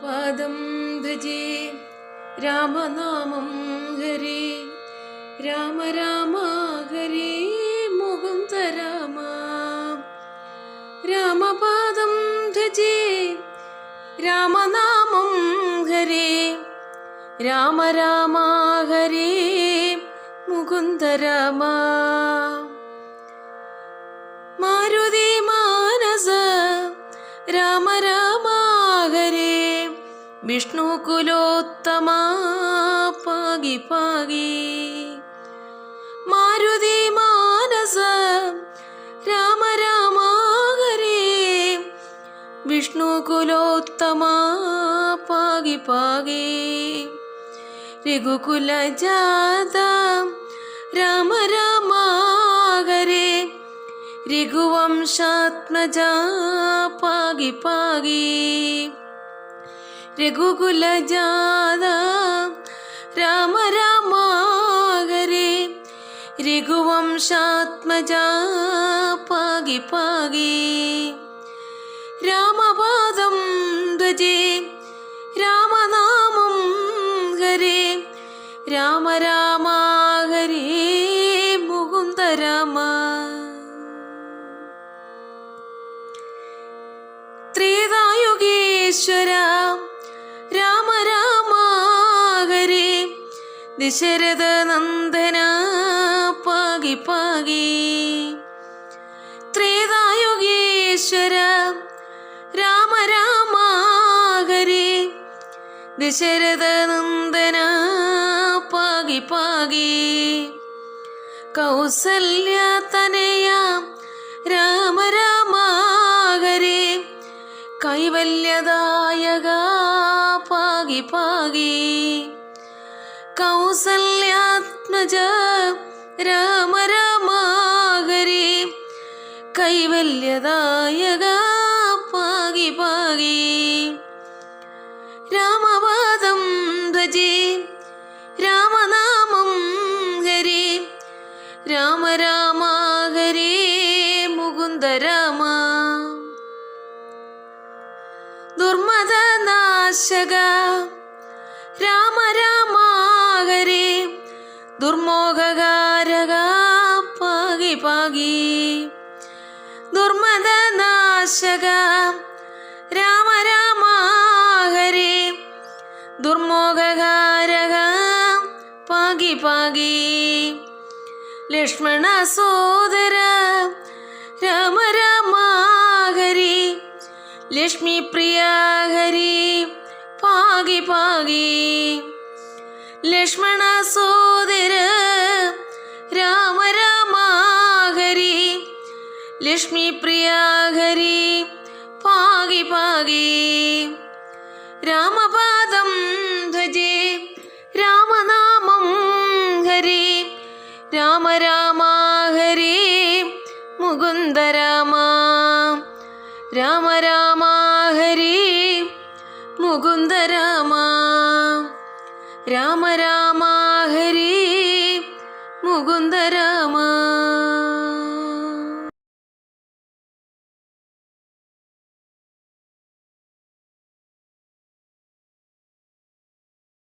പാദം ഭജേ രാമനാമം ഹരേ. രാമ രാമ ഹരേ മുകുന്ദ രാമ രാമപാദം ഭജേ രാമനാമം ഹരേ. രാമ രാമ ഹരേ മുകുന്ദ മാരുതി മാനസ രാമ രാമ വിഷ്ണു കുലോത്തമ പാകി പാകി മാരുതി മാനസ രാമ രാമാകരേ ഹരേ പാകി പാകി രഘുകുല ജാത രാമ രാമാകരേ രഘുവംശാത്മജ പാകി പാകി രഘുകുല ജാത രാമ രാമാകരെ രഘുവംശാത്മജ പാകി പാകി. രാമപാദം ധ്വജേ രാമനാമം ഹരേ രാമ രാമാകരെ മുകുന്ദ രാമ. ത്രേതായുഗേശ്വര ദശരഥ നന്ദന പാകി പാകി. ത്രേതായുഗേശ്വര രാമ രാമ ഹരേ ദശരഥ നന്ദന പാകി പാകി. കൗസല്യ തനയ രാമ രാമ ഹരേ കൈവല്യദായക പാകി പാകി. കൗസല്യാത്മജ. രാമ രാമ ഹരേ. കൈവല്യദായക പാകി പാകി. രാമപാദം ധ്വജേ. രാമനാമം ഹരേ. രാമ രാമ ഹരേ മുകുന്ദ രാമ. ദുർമദനാശക. രാമ രാമ ദുർമോഹകാരക പാകി. പാകി ദുർമദനാശക. രാമ രാമ ഹരേ ദുർമോഹകാരക പാകി. പാകി ലക്ഷ്മണ സോദര. രാമ രാമ ലക്ഷ്മി പ്രിയ പാകി പാകി. ലക്ഷ്മണ സോദര ലക്ഷ്മി പ്രിയ ഹരി. പാകി പാകി. രാമപാദം ധ്വജേ. രാമനാമം ഹരി. രാമ രാമ ഹരി. മുകുന്ദ രാമ. രാമ രാമ ഹരി. മുകുന്ദ രാമ. രാമ രാമ ഹരി. മുകുന്ദ രാമ.